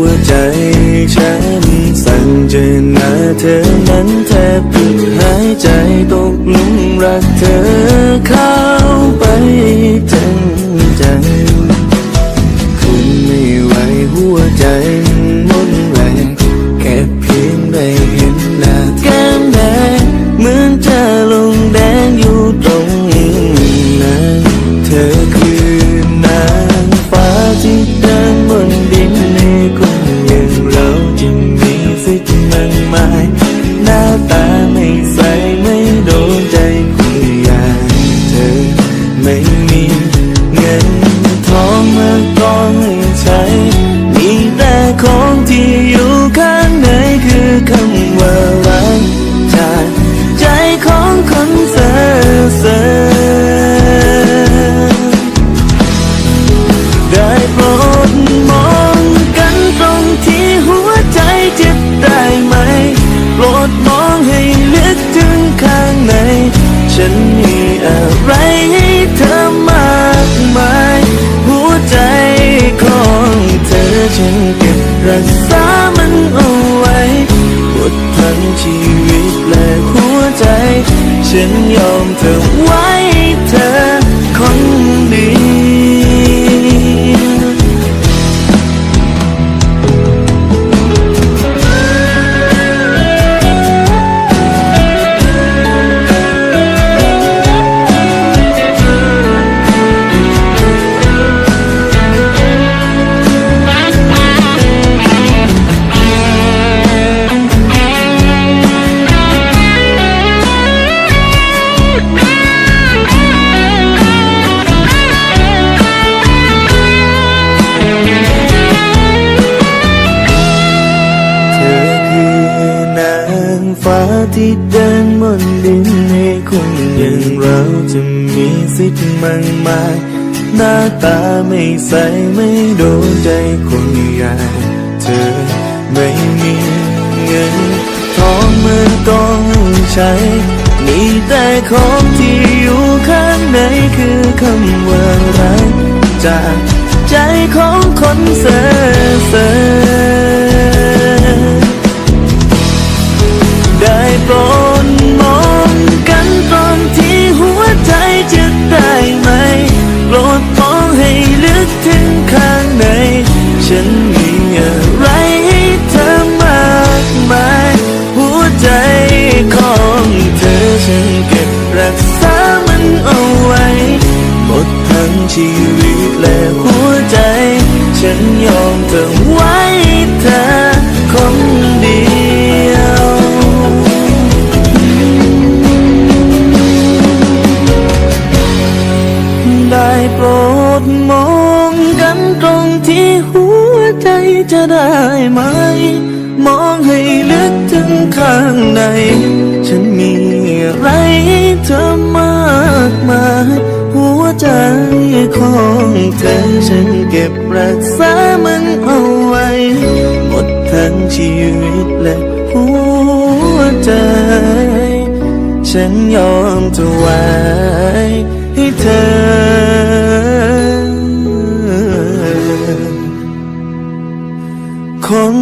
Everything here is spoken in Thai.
วใจฉันสั่นเจอหน้าเธอนั้นแทบหายใจตกหลุมรักเธอเข้าไปเต็มใจคุณไม่ไหวหัวใจมุ่นแรงแค่เพียงได้เห็นหน้าแก้มแดงเหมือนจะลงแดงอยู่ตรง ใจ ฉันยอมเธอไว้เธอคน ฟ้าที่เดินบนดินให้คนอย่างเราจะมีสิทธิ์มากมาย หน้าตาไม่ใสไม่โดนใจคนอย่างเธอไม่มีเงินทองเมือต้องใช้ มีแต่ของที่อยู่ข้างในคือคำว่ารักจากใจของคนเซ่ ชีวิตและหัวใจ ฉันยอมเธอไว้เธอคนเดียวได้โปรดมองกันตรงที่หัวใจจะได้ไหม มองให้ลึกถึงข้างใน ฉันเก็บรักษามันเอาไว้ หมดทั้งชีวิตและหัวใจ ฉันยอมถวายให้เธอคน